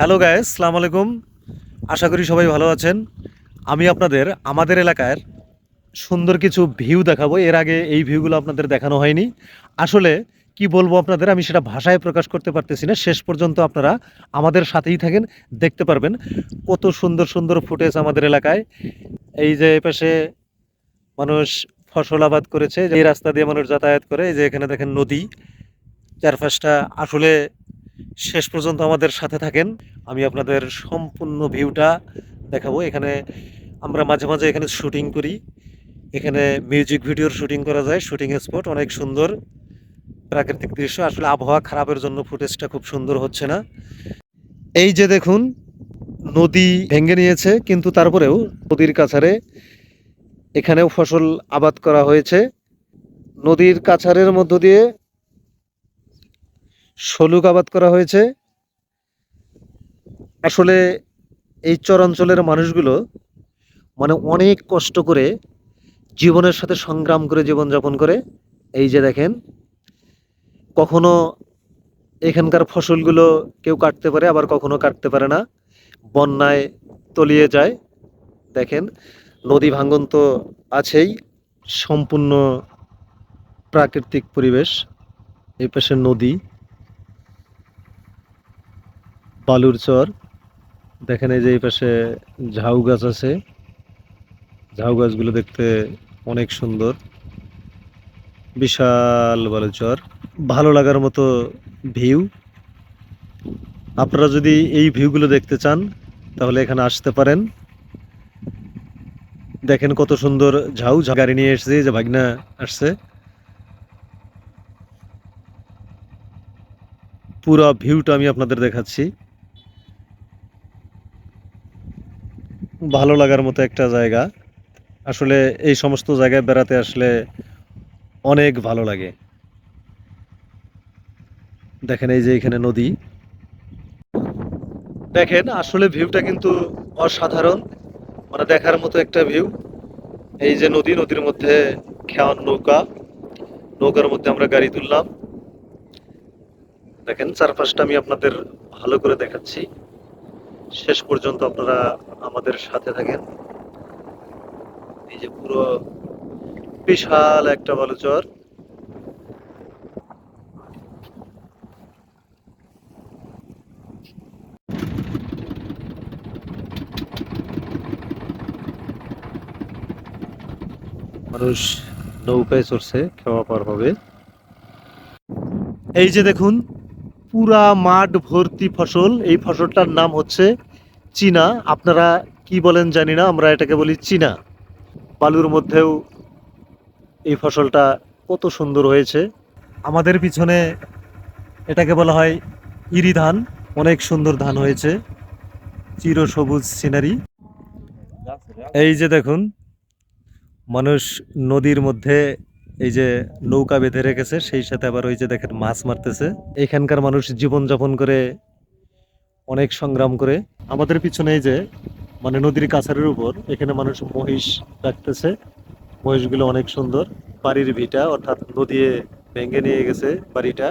Hello guys সালাম আলাইকুম আশা করি সবাই ভালো আছেন। আমি আপনাদের, আমাদের এলাকার সুন্দর কিছু ভিউ দেখাবো। এর আগে এই ভিউগুলো আপনাদের দেখানো হয়নি। আসলে কি বলব আপনাদের, আমি সেটা ভাষায় প্রকাশ করতে পারতেছি না। শেষ পর্যন্ত আপনারা আমাদের সাথেই থাকেন, দেখতে পারবেন কত সুন্দর সুন্দর ফুটেজ আমাদের এলাকায়। এই যে এপাশে মানুষ ফসল আবাদ করেছে এই রাস্তা দিয়ে মানুষ যাতায়াত করে। এই যে এখানে দেখেন নদী, চারপাশটা আসলে শেষ পর্যন্ত আমাদের সাথে থাকেন। আমি আপনাদের সম্পূর্ণ ভিউটা দেখাবো। এখানে আমরা মাঝে মাঝে এখানে শুটিং করি। এখানে মিউজিক ভিডিওর শুটিং করা যায়। শুটিং স্পট অনেক সুন্দর। প্রাকৃতিক দৃশ্য। আসলে আবহাওয়া খারাপের জন্য ফুটেজটা খুব সুন্দর হচ্ছে না। এই যে দেখুন, নদী ভেঙে নিয়েছে, কিন্তু তারপরেও নদীর কাছারে এখানেও ফসল আবাদ করা হয়েছে। নদীর কাছারের মধ্য দিয়ে শলুক আবাদ করা হয়েছে। আসলে এই চরাঞ্চলের মানুষগুলো মানে অনেক কষ্ট করে জীবনের সাথে সংগ্রাম করে জীবনযাপন করে। এই যে দেখেন, কখনো এখানকার ফসলগুলো কেউ কাটতে পারে, আবার কখনো কাটতে পারে না। বন্যায় তলিয়ে যায়। দেখেন, নদী ভাঙ্গন তো আছেই, সম্পূর্ণ প্রাকৃতিক পরিবেশ এই পাশে নদী। বালুর চর। দেখেন এই যে এই পাশে ঝাউ গাছ আছে। ঝাউ গাছগুলো দেখতে অনেক সুন্দর। বিশাল বালুর চর। ভালো লাগার মতো ভিউ। আপনারা যদি এই ভিউগুলো দেখতে চান, তাহলে এখানে আসতে পারেন। দেখেন কত সুন্দর ঝাউ। গাড়ি নিয়ে এসেছে যে ভাগনা আসছে। পুরো ভিউটা আমি আপনাদের দেখাচ্ছি। ভালো লাগার মতো একটা জায়গা। আসলে এই সমস্ত জায়গায় বেড়াতে আসলে অনেক ভালো লাগে। দেখেন এই যে এখানে নদী। দেখেন, আসলে ভিউটা কিন্তু অসাধারণ। মানে দেখার মতো একটা ভিউ। এই যে নদী, নদীর মধ্যে খেওয়ার নৌকা। নৌকার মধ্যে আমরা গাড়ি তুললাম। দেখেন, চারপাশটা আমি আপনাদের ভালো করে দেখাচ্ছি। শেষ পর্যন্ত আপনারা আমাদের সাথে থাকেন। এই যে পুরো বিশাল একটা বালুচর। মানুষ নৌকায় চড়ছে খেওয়া পার হবে। এই যে দেখুন পুরা মাঠ ভর্তি ফসল। এই ফসলটার নাম হচ্ছে চীনা। আপনারা কি বলেন জানি না, আমরা এটাকে বলি চীনা। বালুর মধ্যেও এই ফসলটা কত সুন্দর হয়েছে। আমাদের পিছনে এটাকে বলা হয় ইরি ধান। অনেক সুন্দর ধান হয়েছে। চির সবুজ সিনারি। এই যে দেখুন, মানুষ নদীর মধ্যে এই যে নৌকা বেঁধে রেখেছে, সেই সাথে আবার ওই যে দেখেন মাছ মারতেছে। এখানকার মানুষ জীবন যাপন করে, অনেক সংগ্রাম করে। আমাদের পিছনে এই যে মানে নদীর কাছারের উপর, এখানে মানুষ মহিষ রাখতেছে। মহিষগুলো অনেক সুন্দর। বাড়ির ভিটা, অর্থাৎ নদীয়ে ভেঙে নিয়ে গেছে বাড়িটা।